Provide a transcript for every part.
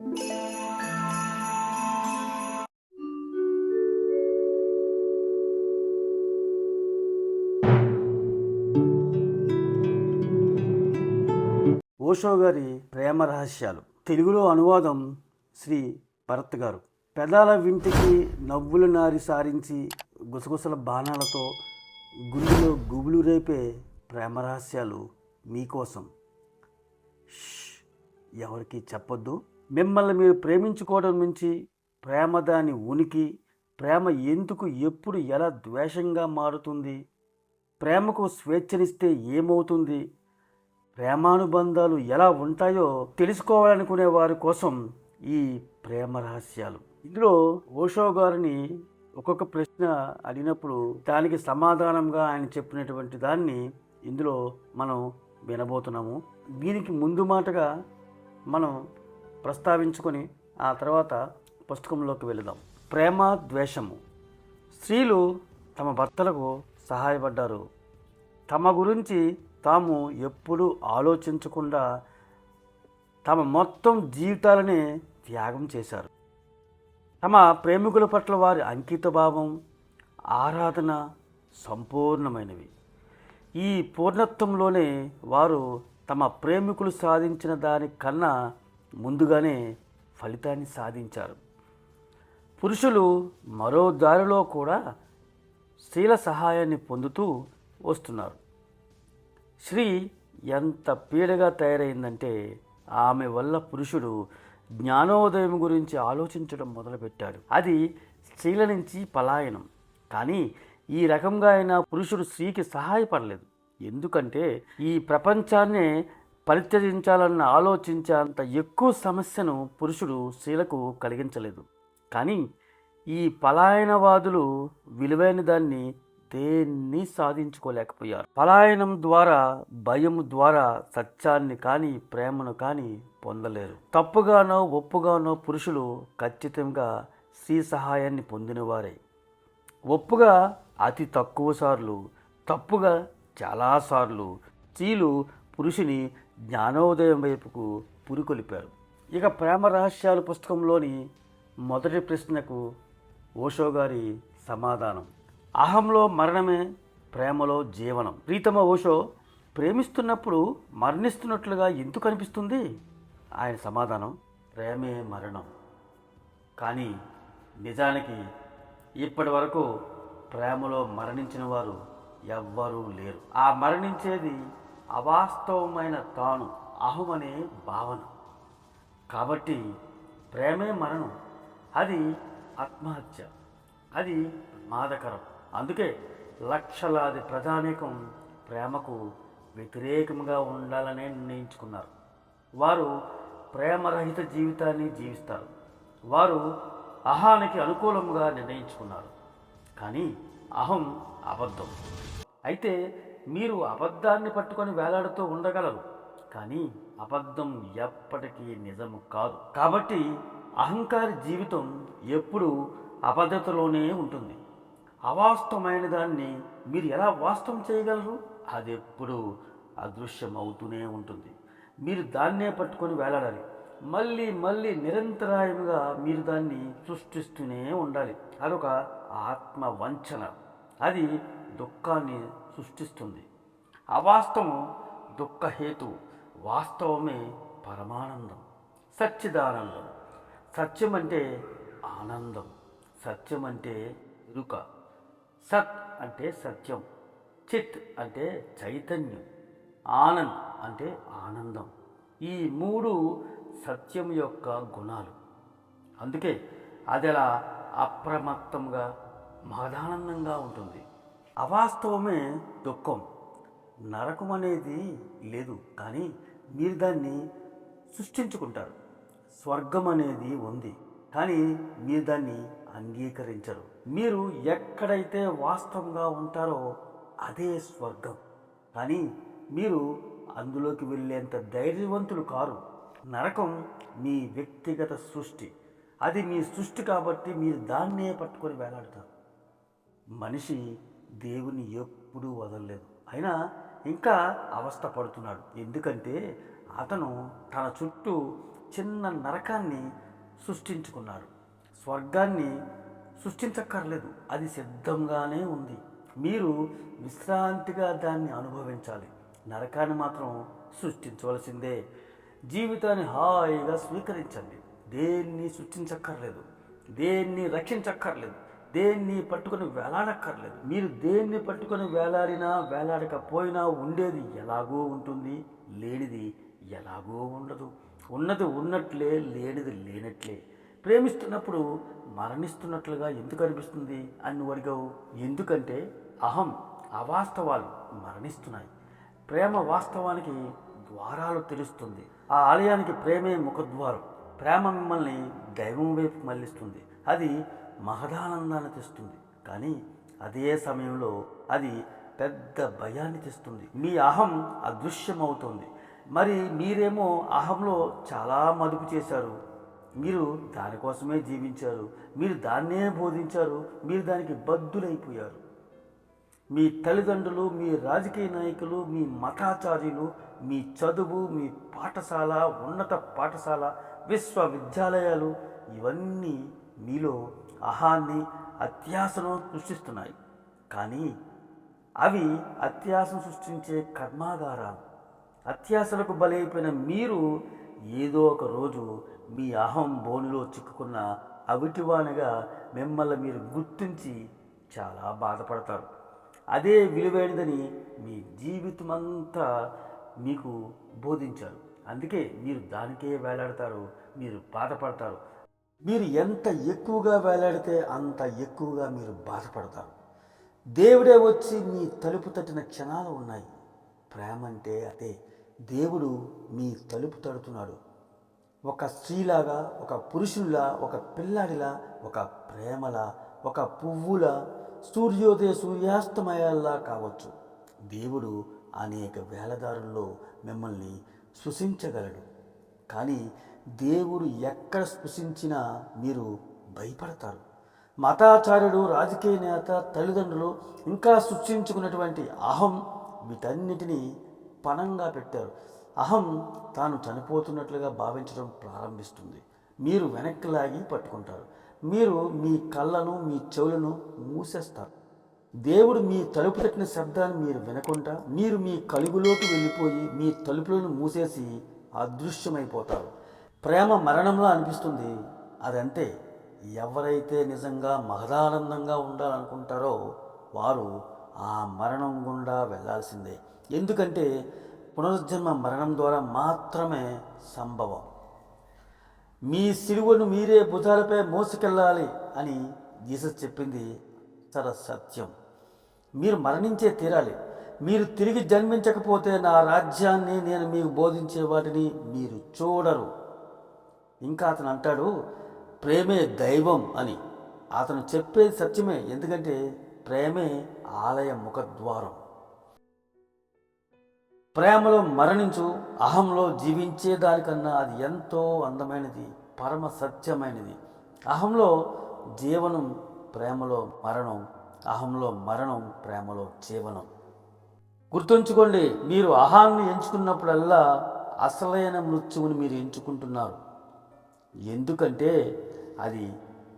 ఓషో గారి ప్రేమ రహస్యాలు. తెలుగులో అనువాదం శ్రీ భరత్ గారు. పెదాల వింటికి నవ్వుల నారి సారించి గుసగుసల బాణాలతో గుండెలో గుబులు రేపే ప్రేమ రహస్యాలు మీకోసం. ఎవరికి చెప్పొద్దు. మిమ్మల్ని మీరు ప్రేమించుకోవడం నుంచి ప్రేమ దాని ఉనికి ప్రేమ ఎందుకు ఎప్పుడు ఎలా ద్వేషంగా మారుతుంది? ప్రేమకు స్వేచ్ఛనిస్తే ఏమవుతుంది? ప్రేమానుబంధాలు ఎలా ఉంటాయో తెలుసుకోవాలనుకునే వారి కోసం ఈ ప్రేమ రహస్యాలు. ఇందులో ఓషో గారిని ఒక్కొక్క ప్రశ్న అడిగినప్పుడు దానికి సమాధానంగా ఆయన చెప్పినటువంటి దాన్ని ఇందులో మనం వినబోతున్నాము. దీనికి ముందు మాటగా మనం ప్రస్తావించుకొని ఆ తర్వాత పుస్తకంలోకి వెళదాం. ప్రేమ ద్వేషము. స్త్రీలు తమ భర్తలకు సహాయపడ్డారు. తమ గురించి తాము ఎప్పుడూ ఆలోచించకుండా తమ మొత్తం జీవితాలనే త్యాగం చేశారు. తమ ప్రేమికుల పట్ల వారి అంకితభావం ఆరాధన సంపూర్ణమైనవి. ఈ పూర్ణత్వంలోనే వారు తమ ప్రేమికులు సాధించిన దానికన్నా ముందుగానే ఫలితాన్ని సాధించారు. పురుషులు మరో దారిలో కూడా స్త్రీల సహాయాన్ని పొందుతూ వస్తున్నారు. స్త్రీ ఎంత పీడగా తయారైందంటే ఆమె వల్ల పురుషుడు జ్ఞానోదయం గురించి ఆలోచించడం మొదలుపెట్టాడు. అది స్త్రీల నుంచి పలాయనం. కానీ ఈ రకంగా అయినా పురుషుడు స్త్రీకి సహాయపడలేదు. ఎందుకంటే ఈ ప్రపంచాన్నే పరిత్యజించాలన్న ఆలోచించేంత ఎక్కువ సమస్యను పురుషుడు స్త్రీలకు కలిగించలేదు. కానీ ఈ పలాయనవాదులు విలువైన దాన్ని దేన్ని సాధించుకోలేకపోయారు. పలాయనం ద్వారా భయం ద్వారా సత్యాన్ని కానీ ప్రేమను కానీ పొందలేరు. తప్పుగానో ఒప్పుగానో పురుషులు ఖచ్చితంగా స్త్రీ సహాయాన్ని పొందినవారే. ఒప్పుగా అతి తక్కువ సార్లు తప్పుగా చాలాసార్లు స్త్రీలు పురుషుని జ్ఞానోదయం వైపుకు పురికొలిపారు. ఇక ప్రేమ రహస్యాలు పుస్తకంలోని మొదటి ప్రశ్నకు ఓషో గారి సమాధానం. అహంలో మరణమే ప్రేమలో జీవనం. ప్రీతమ ఓషో ప్రేమిస్తున్నప్పుడు మరణిస్తున్నట్లుగా ఎందుకు అనిపిస్తుంది? ఆయన సమాధానం ప్రేమే మరణం. కానీ నిజానికి ఇప్పటి వరకు ప్రేమలో మరణించిన వారు ఎవ్వరూ లేరు. ఆ మరణించేది అవాస్తవమైన తాను అహం అనే భావన. కాబట్టి ప్రేమే మరణం. అది ఆత్మహత్య. అది ప్రమాదకరం. అందుకే లక్షలాది ప్రజానేకం ప్రేమకు వ్యతిరేకంగా ఉండాలనే నిర్ణయించుకున్నారు. వారు ప్రేమరహిత జీవితాన్ని జీవిస్తారు. వారు అహానికి అనుకూలంగా నిర్ణయించుకున్నారు. కానీ అహం అబద్ధం. అయితే మీరు అబద్ధాన్ని పట్టుకొని వేలాడుతూ ఉండగలరు. కానీ అబద్ధం ఎప్పటికీ నిజము కాదు. కాబట్టి అహంకారి జీవితం ఎప్పుడూ అబద్ధతలోనే ఉంటుంది. అవాస్తవమైన దాన్ని మీరు ఎలా వాస్తవం చేయగలరు? అది ఎప్పుడూ అదృశ్యం అవుతూనే ఉంటుంది. మీరు దాన్నే పట్టుకొని వేలాడాలి. మళ్ళీ మళ్ళీ నిరంతరాయంగా మీరు దాన్ని సృష్టిస్తూనే ఉండాలి. అదొక ఆత్మ వంచన. అది దుఃఖాన్ని సృష్టిస్తుంది. అవాస్తవం దుఃఖహేతు వాస్తవమే పరమానందం సచ్చిదానందం. సత్యం అంటే ఆనందం సత్యం అంటే ఎరుక సత్ అంటే సత్యం చిత్ అంటే చైతన్యం ఆనంద్ అంటే ఆనందం. ఈ మూడు సత్యం యొక్క గుణాలు. అందుకే అది అలా అప్రమత్తంగా మహదానందంగా ఉంటుంది. అవాస్తవమే దుఃఖం. నరకం అనేది లేదు కానీ మీరు దాన్ని సృష్టించుకుంటారు. స్వర్గం అనేది ఉంది కానీ మీరు దాన్ని అంగీకరించరు. మీరు ఎక్కడైతే వాస్తవంగా ఉంటారో అదే స్వర్గం. కానీ మీరు అందులోకి వెళ్ళేంత ధైర్యవంతులు కారు. నరకం మీ వ్యక్తిగత సృష్టి. అది మీ సృష్టి కాబట్టి మీరు దాన్నే పట్టుకొని వేలాడతారు. మనిషి దేవుని ఎప్పుడూ వదలలేదు. అయినా ఇంకా అవస్థ పడుతున్నాడు. ఎందుకంటే అతను తన చుట్టూ చిన్న నరకాన్ని సృష్టించుకున్నారు స్వర్గాన్ని సృష్టించక్కర్లేదు. అది సిద్ధంగానే ఉంది. మీరు విశ్రాంతిగా దాన్ని అనుభవించాలి. నరకాన్ని మాత్రం సృష్టించవలసిందే. జీవితాన్ని హాయిగా స్వీకరించండి. దేన్ని సృష్టించక్కర్లేదు. దేన్ని రక్షించక్కర్లేదు. దేన్ని పట్టుకొని వేలాడక్కర్లేదు. మీరు దేన్ని పట్టుకొని వేలాడినా వేలాడకపోయినా ఉండేది ఎలాగో ఉంటుంది లేనిది ఎలాగో ఉండదు. ఉన్నది ఉన్నట్లే లేనిది లేనట్లే. ప్రేమిస్తున్నప్పుడు మరణిస్తున్నట్లుగా ఎందుకు అనిపిస్తుంది? అని నువ్వు అడిగావు. ఎందుకంటే అహం అవాస్తవాలు మరణిస్తున్నాయి. ప్రేమ వాస్తవానికి ద్వారాలు తెలుస్తుంది ఆ ఆలయానికి ప్రేమే ముఖద్వారం. ప్రేమ మిమ్మల్ని దైవం వైపు మళ్ళిస్తుంది. అది మహదానందాన్ని తెస్తుంది. కానీ అదే సమయంలో అది పెద్ద భయాన్ని తెస్తుంది. మీ అహం అదృశ్యమవుతుంది. మరి మీరేమో అహంలో చాలా మదుపు చేశారు. మీరు దానికోసమే జీవించారు. మీరు దాన్నే బోధించారు. మీరు దానికి బద్దులైపోయారు మీ తల్లిదండ్రులు మీ రాజకీయ నాయకులు మీ మతాచార్యులు మీ చదువు మీ పాఠశాల ఉన్నత పాఠశాల విశ్వవిద్యాలయాలు ఇవన్నీ మీలో అహాన్ని అత్యాసను సృష్టిస్తున్నాయి. కానీ అవి అత్యాసం సృష్టించే కర్మాగారాలు. అత్యాసలకు బలైపోయిన మీరు ఏదో ఒక రోజు మీ అహం బోనులో చిక్కుకున్న అవిటివానిగా మిమ్మల్ని మీరు గుర్తించి చాలా బాధపడతారు. అదే విలువైనదని మీ జీవితమంతా మీకు బోధించారు. అందుకే మీరు దానికే వేలాడతారు మీరు బాధపడతారు. మీరు ఎంత ఎక్కువగా వేలాడితే అంత ఎక్కువగా మీరు బాధపడతారు. దేవుడే వచ్చి మీ తలుపు తట్టిన క్షణాలు ఉన్నాయి. ప్రేమ అంటే అదే. దేవుడు మీ తలుపు తడుతున్నాడు. ఒక స్త్రీలాగా ఒక పురుషుల్లా ఒక పిల్లాడిలా ఒక ప్రేమలా ఒక పువ్వులా సూర్యోదయ సూర్యాస్తమయాల్లా కావచ్చు. దేవుడు అనేక వేలదారుల్లో మిమ్మల్ని శుసించగలడు కానీ దేవుడు ఎక్కడ స్పృశించినా మీరు భయపడతారు. మతాచార్యుడు రాజకీయ నేత తల్లిదండ్రులు ఇంకా సృష్టించుకున్నటువంటి అహం వీటన్నిటినీ పణంగా పెట్టారు. అహం తాను చనిపోతున్నట్లుగా భావించడం ప్రారంభిస్తుంది. మీరు వెనక్కి లాగి పట్టుకుంటారు. మీరు మీ కళ్ళను మీ చెవులను మూసేస్తారు. దేవుడు మీ తలుపు తట్టిన శబ్దాన్ని మీరు వినకుండా మీరు మీ కలుగులోకి వెళ్ళిపోయి మీ తలుపులను మూసేసి అదృశ్యమైపోతారు. ప్రేమ మరణంలో అనిపిస్తుంది. అదంతే ఎవరైతే నిజంగా మహదానందంగా ఉండాలనుకుంటారో వారు ఆ మరణం గుండా వెళ్ళాల్సిందే ఎందుకంటే పునరుజ్జన్మ మరణం ద్వారా మాత్రమే సంభవం. మీ సిలువను మీరే భుజాలపై మోసుకెళ్ళాలి అని జీసస్ చెప్పింది సర సత్యం. మీరు మరణించే తీరాలి. మీరు తిరిగి జన్మించకపోతే నా రాజ్యాన్ని నేను మీకు బోధించే వాటిని మీరు చూడరు. ఇంకా అతను అంటాడు ప్రేమే దైవం అని. అతను చెప్పేది సత్యమే ఎందుకంటే ప్రేమే ఆలయ ముఖద్వారం. ప్రేమలో మరణించు అహంలో జీవించే దానికన్నా అది ఎంతో అందమైనది పరమ సత్యమైనది. అహంలో జీవనం ప్రేమలో మరణం అహంలో మరణం ప్రేమలో జీవనం. గుర్తుంచుకోండి మీరు అహాన్ని ఎంచుకున్నప్పుడల్లా అసలైన మృత్యువుని మీరు ఎంచుకుంటున్నారు. ఎందుకంటే అది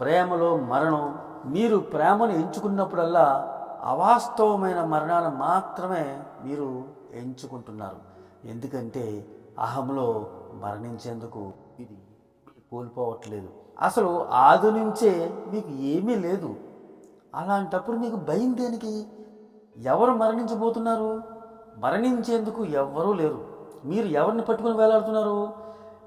ప్రేమలో మరణం. మీరు ప్రేమను ఎంచుకున్నప్పుడల్లా అవాస్తవమైన మరణాన్ని మాత్రమే మీరు ఎంచుకుంటున్నారు. ఎందుకంటే అహంలో మరణించేందుకు ఇది కోల్పోవట్లేదు. అసలు ఆది నుంచే మీకు ఏమీ లేదు. అలాంటప్పుడు మీకు భయం దేనికి? ఎవరు మరణించబోతున్నారు? మరణించేందుకు ఎవ్వరూ లేరు. మీరు ఎవరిని పట్టుకొని వేలాడుతున్నారు?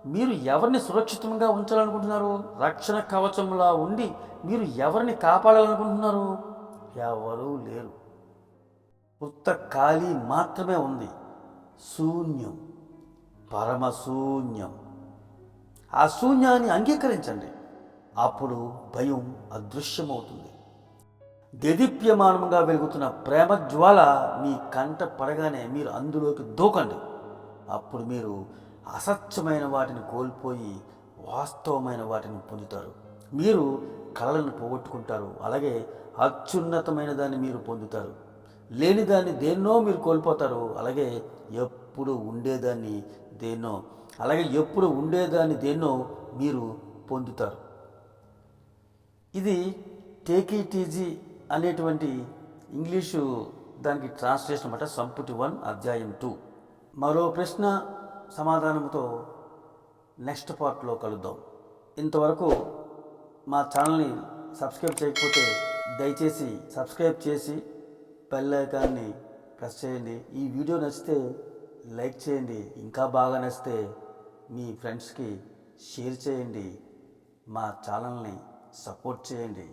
మీరు ఎవరిని సురక్షితంగా ఉంచాలనుకుంటున్నారు? రక్షణ కవచంలా ఉండి మీరు ఎవరిని కాపాడాలనుకుంటున్నారు? ఎవరూ లేరు. ఉత్త ఖాళీ మాత్రమే ఉంది. శూన్యం. పరమశూన్యం. ఆ శూన్యాన్ని అంగీకరించండి. అప్పుడు భయం అదృశ్యమవుతుంది. దెదిప్యమానంగా వెలుగుతున్న ప్రేమ జ్వాల మీ కంట పడగానే మీరు అందులోకి దూకండి. అప్పుడు మీరు అసత్యమైన వాటిని కోల్పోయి వాస్తవమైన వాటిని పొందుతారు. మీరు కళలను పోగొట్టుకుంటారు. అలాగే అత్యున్నతమైన దాన్ని మీరు పొందుతారు. లేని దాన్ని దేన్నో మీరు కోల్పోతారు. అలాగే ఎప్పుడు ఉండేదాన్ని దేన్నో అలాగే ఎప్పుడు ఉండేదాన్ని దేన్నో మీరు పొందుతారు. ఇది టేక్ ఇట్ ఈజీ అనేటువంటి ఇంగ్లీషు దానికి ట్రాన్స్లేషన్ అనమాట సంపుటి వన్ అధ్యాయం టూ. మరో ప్రశ్న సమాధానంతో నెక్స్ట్ పార్ట్లో కలుద్దాం. ఇంతవరకు మా ఛానల్ని సబ్స్క్రైబ్ చేయకపోతే దయచేసి సబ్స్క్రైబ్ చేసి బెల్ ఐకాన్ని ప్రెస్ చేయండి. ఈ వీడియో నచ్చితే లైక్ చేయండి. ఇంకా బాగా నచ్చితే మీ ఫ్రెండ్స్కి షేర్ చేయండి. మా ఛానల్ని సపోర్ట్ చేయండి.